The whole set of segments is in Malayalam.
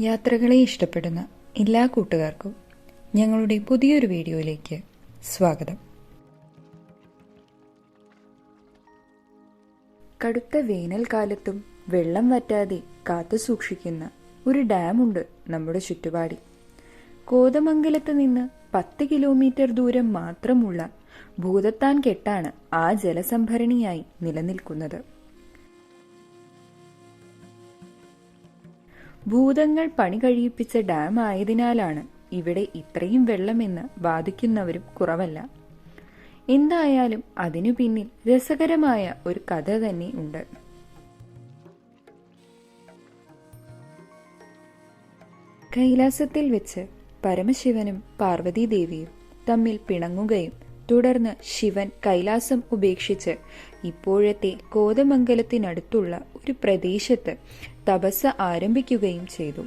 യാത്രകളെ ഇഷ്ടപ്പെടുന്ന എല്ലാ കൂട്ടുകാർക്കും ഞങ്ങളുടെ പുതിയൊരു വീഡിയോയിലേക്ക് സ്വാഗതം. കടുത്ത വേനൽക്കാലത്തും വെള്ളം വറ്റാതെ കാത്തു സൂക്ഷിക്കുന്ന ഒരു ഡാമുണ്ട് നമ്മുടെ ചുറ്റുപാടിൽ. കോതമംഗലത്ത് നിന്ന് പത്ത് കിലോമീറ്റർ ദൂരം മാത്രമുള്ള ഭൂതത്താൻ കെട്ടാണ് ആ ജലസംഭരണിയായി നിലനിൽക്കുന്നത്. ഭൂതങ്ങൾ പണി കഴിയിപ്പിച്ച ഡാം ആയതിനാലാണ് ഇവിടെ ഇത്രയും വെള്ളമെന്ന് വാദിക്കുന്നവരും കുറവല്ല. എന്തായാലും അതിനു പിന്നിൽ രസകരമായ ഒരു കഥ തന്നെ ഉണ്ട്. കൈലാസത്തിൽ വെച്ച് പരമശിവനും പാർവതീദേവിയും തമ്മിൽ പിണങ്ങുകയും തുടർന്ന് ശിവൻ കൈലാസം ഉപേക്ഷിച്ച് ഇപ്പോഴത്തെ കോതമംഗലത്തിനടുത്തുള്ള ഒരു പ്രദേശത്ത് തപസ് ആരംഭിക്കുകയും ചെയ്തു.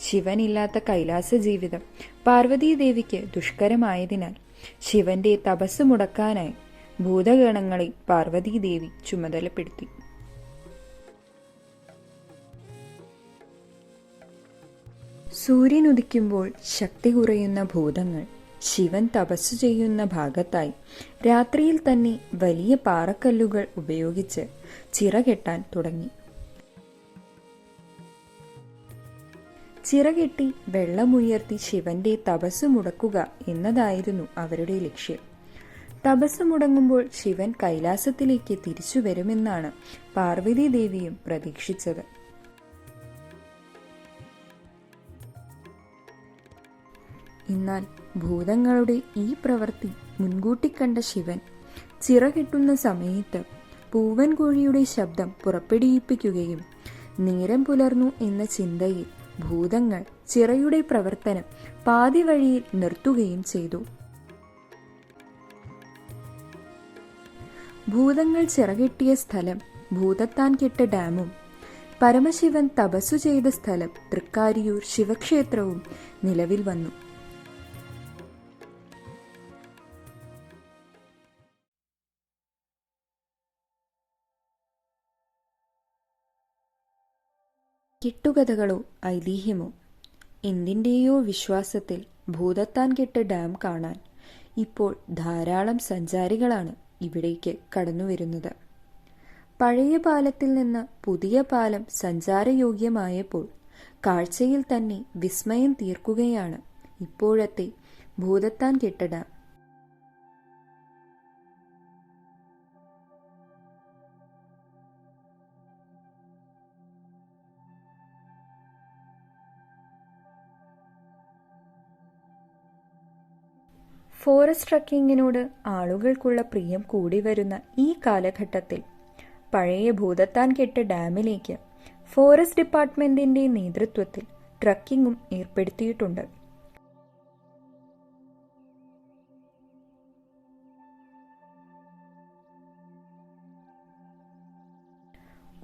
ശിവനില്ലാത്ത കൈലാസ ജീവിതം പാർവതീദേവിക്ക് ദുഷ്കരമായതിനാൽ ശിവന്റെ തപസ് മുടക്കാനായി ഭൂതഗണങ്ങളെ പാർവതീദേവി ചുമതലപ്പെടുത്തി. സൂര്യൻ ഉദിക്കുമ്പോൾ ശക്തി കുറയുന്ന ഭൂതങ്ങൾ ശിവൻ തപസ് ചെയ്യുന്ന ഭാഗത്തായി രാത്രിയിൽ തന്നെ വലിയ പാറക്കല്ലുകൾ ഉപയോഗിച്ച് ചിറകെട്ടാൻ തുടങ്ങി. ചിറകെട്ടി വെള്ളമുയർത്തി ശിവന്റെ തപസ് മുടക്കുക എന്നതായിരുന്നു അവരുടെ ലക്ഷ്യം. തപസ് മുടങ്ങുമ്പോൾ ശിവൻ കൈലാസത്തിലേക്ക് തിരിച്ചു വരുമെന്നാണ് പാർവതി ദേവിയും പ്രതീക്ഷിച്ചത്. എന്നാൽ ഭൂതങ്ങളുടെ ഈ പ്രവൃത്തി മുൻകൂട്ടി കണ്ട ശിവൻ ചിറകെട്ടുന്ന സമയത്ത് പൂവൻ കോഴിയുടെ ശബ്ദം പുറപ്പെടുവിപ്പിക്കുകയും നേരം പുലർന്നു എന്ന ചിന്തയിൽ ഭൂതങ്ങൾ ചിറയുടെ പ്രവർത്തനം പാതി വഴിയിൽ നിർത്തുകയും ചെയ്തു. ഭൂതങ്ങൾ ചിറകെട്ടിയ സ്ഥലം ഭൂതത്താൻ കെട്ട ഡാമും പരമശിവൻ തപസ്സു ചെയ്ത സ്ഥലം തൃക്കാരിയൂർ ശിവക്ഷേത്രവും നിലവിൽ വന്നു. കെട്ടുകഥകളോ ഐതിഹ്യമോ? എന്തിന്റെയോ വിശ്വാസത്തിൽ ഭൂതത്താൻ കെട്ട് ഡാം കാണാൻ ഇപ്പോൾ ധാരാളം സഞ്ചാരികളാണ് ഇവിടേക്ക് കടന്നുവരുന്നത്. പഴയ പാലത്തിൽ നിന്ന് പുതിയ പാലം സഞ്ചാരയോഗ്യമായപ്പോൾ കാഴ്ചയിൽ തന്നെ വിസ്മയം തീർക്കുകയാണ് ഇപ്പോഴത്തെ ഭൂതത്താൻ കെട്ട ഡാം. ഫോറസ്റ്റ് ട്രക്കിങ്ങിനോട് ആളുകൾക്കുള്ള പ്രിയം കൂടി വരുന്ന ഈ കാലഘട്ടത്തിൽ പഴയ ഭൂതത്താൻ കെട്ട് ഡാമിലേക്ക് ഫോറസ്റ്റ് ഡിപ്പാർട്ട്മെന്റിന്റെ നേതൃത്വത്തിൽ ട്രക്കിങ്ങും ഏർപ്പെടുത്തിയിട്ടുണ്ട്.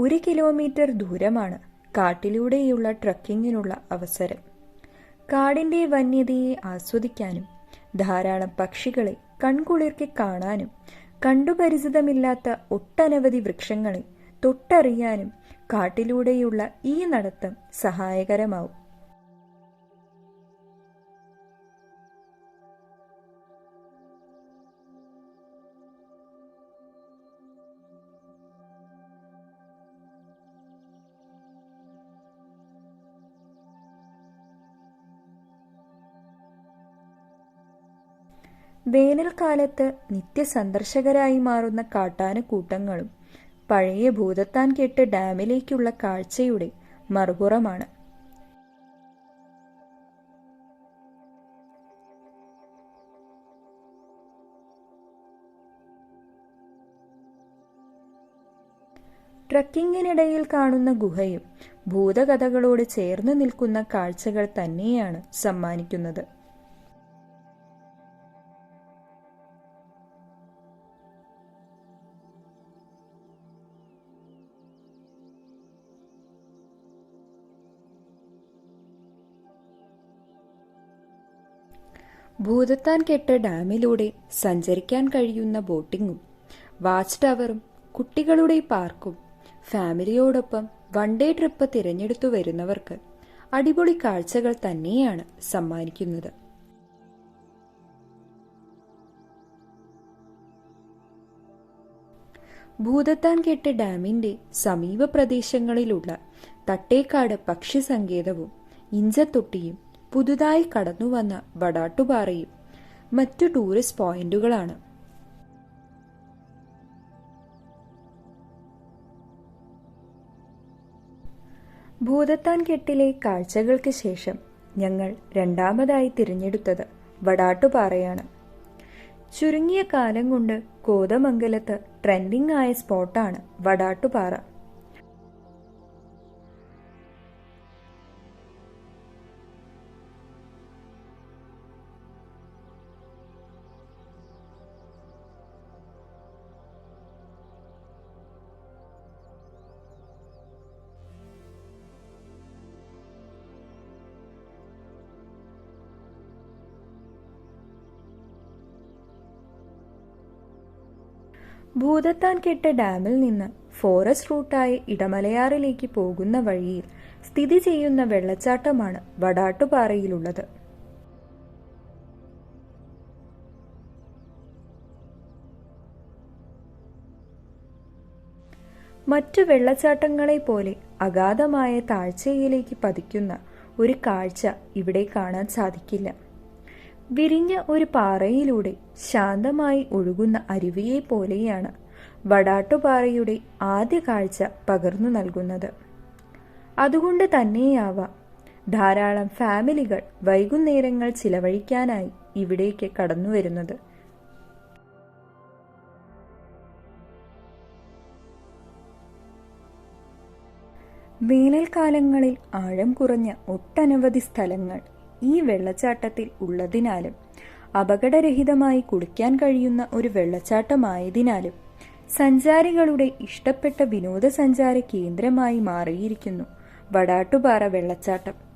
ഒരു കിലോമീറ്റർ ദൂരമാണ് കാട്ടിലൂടെയുള്ള ട്രക്കിങ്ങിനുള്ള അവസരം. കാടിന്റെ വന്യതയെ ആസ്വദിക്കാനും ധാരാളം പക്ഷികളെ കൺകുളിർക്കി കാണാനും കണ്ടുപരിചിതമില്ലാത്ത ഒട്ടനവധി വൃക്ഷങ്ങളെ തൊട്ടറിയാനും കാട്ടിലൂടെയുള്ള ഈ നടത്തം സഹായകരമാവും. വേനൽക്കാലത്ത് നിത്യസന്ദർശകരായി മാറുന്ന കാട്ടാനക്കൂട്ടങ്ങളും പഴയ ഭൂതത്താൻ കെട്ട് ഡാമിലേക്കുള്ള കാഴ്ചയുടെ മറുപുറമാണ്. ട്രക്കിങ്ങിനിടയിൽ കാണുന്ന ഗുഹയും ഭൂതകഥകളോട് ചേർന്ന് നിൽക്കുന്ന കാഴ്ചകൾ തന്നെയാണ് സമ്മാനിക്കുന്നത്. ഭൂതത്താൻ കെട്ട ഡാമിലൂടെ സഞ്ചരിക്കാൻ കഴിയുന്ന ബോട്ടിങ്ങും വാച്ച് ടവറും കുട്ടികളുടെ പാർക്കും ഫാമിലിയോടൊപ്പം വൺ ഡേ ട്രിപ്പ് തിരഞ്ഞെടുത്തു വരുന്നവർക്ക് അടിപൊളി കാഴ്ചകൾ തന്നെയാണ് സമ്മാനിക്കുന്നത്. ഭൂതത്താൻ കെട്ട് ഡാമിന്റെ സമീപ പ്രദേശങ്ങളിലുള്ള തട്ടേക്കാട് പക്ഷി സങ്കേതവും ഇഞ്ചത്തൊട്ടിയും പുതുതായി കടന്നുവന്ന വടാട്ടുപാറയും മറ്റു ടൂറിസ്റ്റ് പോയിന്റുകളാണ്. ഭൂതത്താൻകെട്ടിലെ കാഴ്ചകൾക്ക് ശേഷം ഞങ്ങൾ രണ്ടാമതായി തിരഞ്ഞെടുത്തത് വടാട്ടുപാറയാണ്. ചുരുങ്ങിയ കാലം കൊണ്ട് കോതമംഗലത്ത് ട്രെൻഡിംഗ് ആയ സ്പോട്ടാണ് വടാട്ടുപാറ. ഭൂതത്താൻകെട്ട് ഡാമിൽ നിന്ന് ഫോറസ്റ്റ് റൂട്ടായി ഇടമലയാറിലേക്ക് പോകുന്ന വഴിയിൽ സ്ഥിതി ചെയ്യുന്ന വെള്ളച്ചാട്ടമാണ് വടാട്ടുപാറയിലുള്ളത്. മറ്റു വെള്ളച്ചാട്ടങ്ങളെ പോലെ അഗാധമായ താഴ്ചയിലേക്ക് പതിക്കുന്ന ഒരു കാഴ്ച ഇവിടെ കാണാൻ സാധിക്കില്ല. വിരിഞ്ഞ ഒരു പാറയിലൂടെ ശാന്തമായി ഒഴുകുന്ന അരുവിയെ പോലെയാണ് വടാട്ടുപാറയുടെ ആദ്യ കാഴ്ച പകർന്നു നൽകുന്നത്. അതുകൊണ്ട് തന്നെയാവാം ധാരാളം ഫാമിലികൾ വൈകുന്നേരങ്ങൾ ചിലവഴിക്കാനായി ഇവിടേക്ക് കടന്നു വരുന്നത്. വേനൽക്കാലങ്ങളിൽ ആഴം കുറഞ്ഞ ഒട്ടനവധി സ്ഥലങ്ങൾ ഈ വെള്ളച്ചാട്ടത്തിൽ ഉള്ളതിനാലും അപകടരഹിതമായി കുളിക്കാൻ കഴിയുന്ന ഒരു വെള്ളച്ചാട്ടമായതിനാലും സഞ്ചാരികളുടെ ഇഷ്ടപ്പെട്ട വിനോദസഞ്ചാര കേന്ദ്രമായി മാറിയിരിക്കുന്നു വടാട്ടുപാറ വെള്ളച്ചാട്ടം.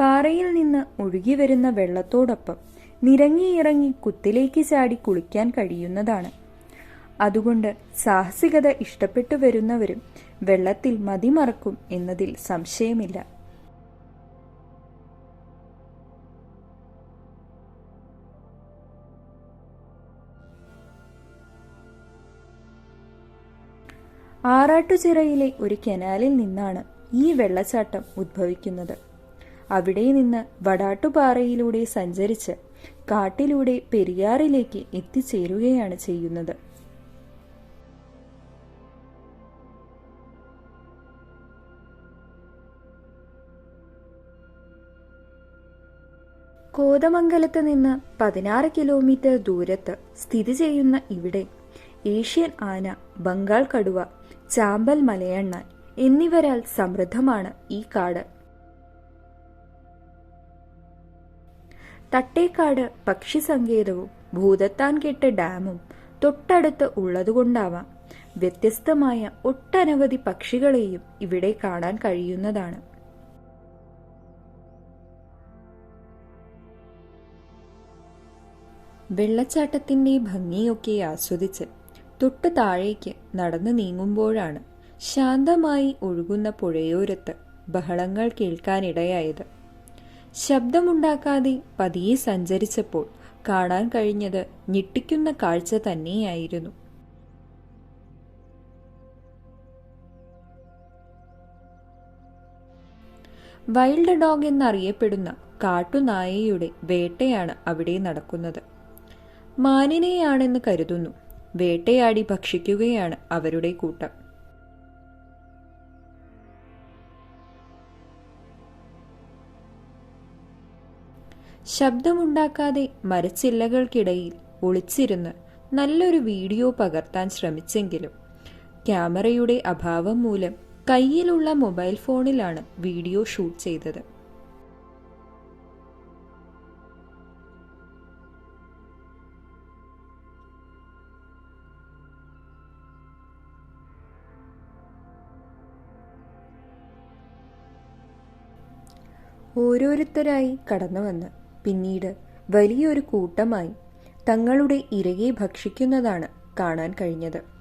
പാറയിൽ നിന്ന് ഒഴുകി വരുന്ന വെള്ളത്തോടൊപ്പം നിരങ്ങിയിറങ്ങി കുത്തിലേക്ക് ചാടി കുളിക്കാൻ കഴിയുന്നതാണ്. അതുകൊണ്ട് സാഹസികത ഇഷ്ടപ്പെട്ടു വരുന്നവരും വെള്ളത്തിൽ മതിമറക്കും എന്നതിൽ സംശയമില്ല. ആറാട്ടുചിറയിലെ ഒരു കനാലിൽ നിന്നാണ് ഈ വെള്ളച്ചാട്ടം ഉദ്ഭവിക്കുന്നത്. അവിടെ നിന്ന് വടാട്ടുപാറയിലൂടെ സഞ്ചരിച്ച് കാട്ടിലൂടെ പെരിയാറിലേക്ക് എത്തിച്ചേരുകയാണ് ചെയ്യുന്നത്. കോതമംഗലത്ത് നിന്ന് പതിനാറ് കിലോമീറ്റർ ദൂരത്ത് സ്ഥിതി ചെയ്യുന്ന ഇവിടെ ഏഷ്യൻ ആന ബംഗാൾ കടുവ ചാമ്പൽ മലയണ്ണാൻ എന്നിവരാൽ സമൃദ്ധമാണ് ഈ കാട്. തട്ടേക്കാട് പക്ഷി സങ്കേതവും ഭൂതത്താൻ കെട്ട് ഡാമും തൊട്ടടുത്ത് ഉള്ളതുകൊണ്ടാവാം വ്യത്യസ്തമായ ഒട്ടനവധി പക്ഷികളെയും ഇവിടെ കാണാൻ കഴിയുന്നതാണ്. വെള്ളച്ചാട്ടത്തിന്റെ ഭംഗിയൊക്കെ ആസ്വദിച്ച് തൊട്ടു താഴേക്ക് നടന്നു നീങ്ങുമ്പോഴാണ് ശാന്തമായി ഒഴുകുന്ന പുഴയോരത്ത് ബഹളങ്ങൾ കേൾക്കാനിടയായത്. ശബ്ദമുണ്ടാക്കാതെ പതിയെ സഞ്ചരിച്ചപ്പോൾ കാണാൻ കഴിഞ്ഞത് ഞെട്ടിക്കുന്ന കാഴ്ച തന്നെയായിരുന്നു. വൈൽഡ് ഡോഗ് എന്നറിയപ്പെടുന്ന കാട്ടുനായയുടെ വേട്ടയാണ് അവിടെ നടക്കുന്നത്. മാനിനെയാണെന്ന് കരുതുന്നു. വേട്ടയാടി ഭക്ഷിക്കുകയാണ് അവരുടെ കൂട്ടം. ശബ്ദമുണ്ടാക്കാതെ മരച്ചില്ലകൾക്കിടയിൽ ഒളിച്ചിരുന്ന് നല്ലൊരു വീഡിയോ പകർത്താൻ ശ്രമിച്ചെങ്കിലും ക്യാമറയുടെ അഭാവം മൂലം കയ്യിലുള്ള മൊബൈൽ ഫോണിലാണ് വീഡിയോ ഷൂട്ട് ചെയ്തത്. ഓരോരുത്തരായി കടന്നുവന്ന് പിന്നീട് വലിയൊരു കൂട്ടമായി തങ്ങളുടെ ഇരയെ ഭക്ഷിക്കുന്നതാണ് കാണാൻ കഴിഞ്ഞത്.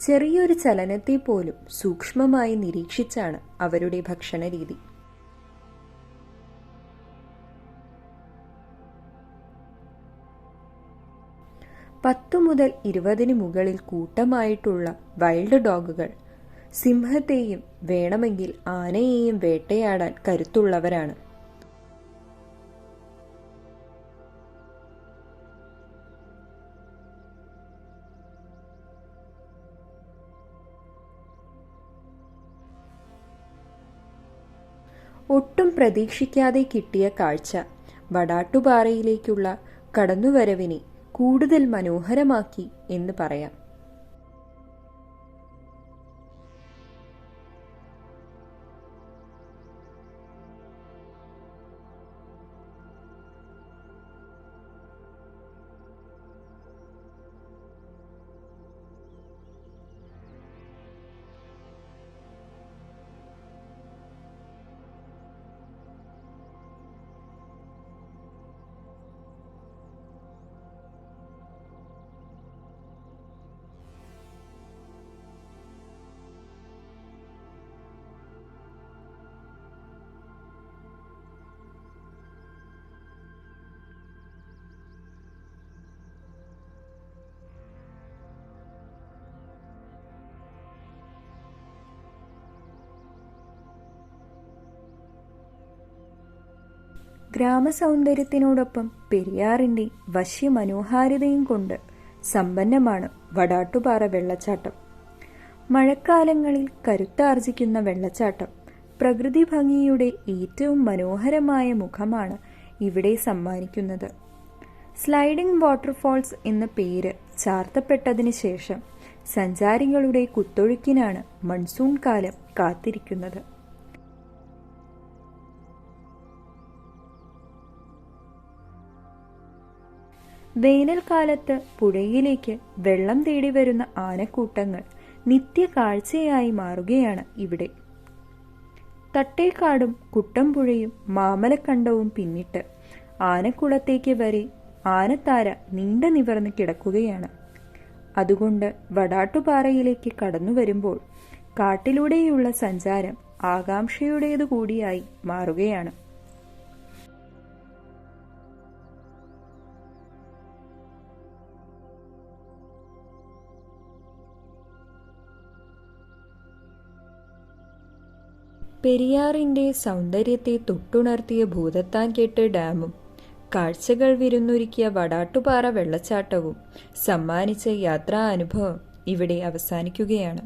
ചെറിയൊരു ചലനത്തെ പോലും സൂക്ഷ്മമായി നിരീക്ഷിച്ചാണ് അവരുടെ ഭക്ഷണ രീതി മുതൽ ഇരുപതിന് മുകളിൽ കൂട്ടമായിട്ടുള്ള വൈൽഡ് ഡോഗുകൾ സിംഹത്തെയും വേണമെങ്കിൽ ആനയെയും വേട്ടയാടാൻ കരുത്തുള്ളവരാണ്. ഒട്ടും പ്രതീക്ഷിക്കാതെ കിട്ടിയ കാഴ്ച വടാട്ടുപാറയിലേക്കുള്ള കടന്നുവരവിനെ കൂടുതൽ മനോഹരമാക്കി എന്ന് പറയാം. ഗ്രാമസൗന്ദര്യത്തിനോടൊപ്പം പെരിയാറിന്റെ വശ്യമനോഹാരിതയും കൊണ്ട് സമ്പന്നമാണ് വടാട്ടുപാറ വെള്ളച്ചാട്ടം. മഴക്കാലങ്ങളിൽ കരുത്താർജിക്കുന്ന വെള്ളച്ചാട്ടം പ്രകൃതി ഭംഗിയുടെ ഏറ്റവും മനോഹരമായ മുഖമാണ് ഇവിടെ സമ്മാനിക്കുന്നത്. സ്ലൈഡിംഗ് വാട്ടർഫോൾസ് എന്ന പേര് ചാർത്തപ്പെട്ടതിന് ശേഷം സഞ്ചാരികളുടെ കുത്തൊഴുക്കിനാണ് മൺസൂൺ കാലം കാത്തിരിക്കുന്നത്. വേനൽക്കാലത്ത് പുഴയിലേക്ക് വെള്ളം തേടി വരുന്ന ആനക്കൂട്ടങ്ങൾ നിത്യ കാഴ്ചയായി മാറുകയാണ് ഇവിടെ. തട്ടേക്കാടും കുട്ടമ്പുഴയും മാമലക്കണ്ടവും പിന്നിട്ട് ആനക്കുളത്തേക്ക് വരെ ആനത്താര നീണ്ട നിവർന്ന് കിടക്കുകയാണ്. അതുകൊണ്ട് വടാട്ടുപാറയിലേക്ക് കടന്നു വരുമ്പോൾ കാട്ടിലൂടെയുള്ള സഞ്ചാരം ആകാംക്ഷയുടേതു കൂടിയായി മാറുകയാണ്. പെരിയാറിന്റെ സൗന്ദര്യത്തെ തൊട്ടുണർത്തിയ ഭൂതത്താൻ കെട്ട് ഡാമും കാഴ്ചകൾ വിരുന്നൊരുക്കിയ വടാട്ടുപാറ വെള്ളച്ചാട്ടവും സമ്മാനിച്ച യാത്രാ അനുഭവം ഇവിടെ അവസാനിക്കുകയാണ്.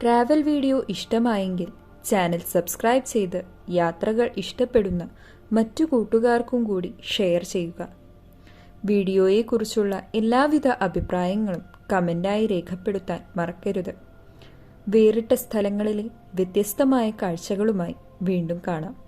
ട്രാവൽ വീഡിയോ ഇഷ്ടമായെങ്കിൽ ചാനൽ സബ്സ്ക്രൈബ് ചെയ്ത് യാത്രകൾ ഇഷ്ടപ്പെടുന്ന മറ്റു കൂട്ടുകാർക്കും കൂടി ഷെയർ ചെയ്യുക. വീഡിയോയെക്കുറിച്ചുള്ള എല്ലാവിധ അഭിപ്രായങ്ങളും കമന്റായി രേഖപ്പെടുത്താൻ മറക്കരുത്. വേറിട്ട സ്ഥലങ്ങളിലെ വ്യത്യസ്തമായ കാഴ്ചകളുമായി വീണ്ടും കാണാം.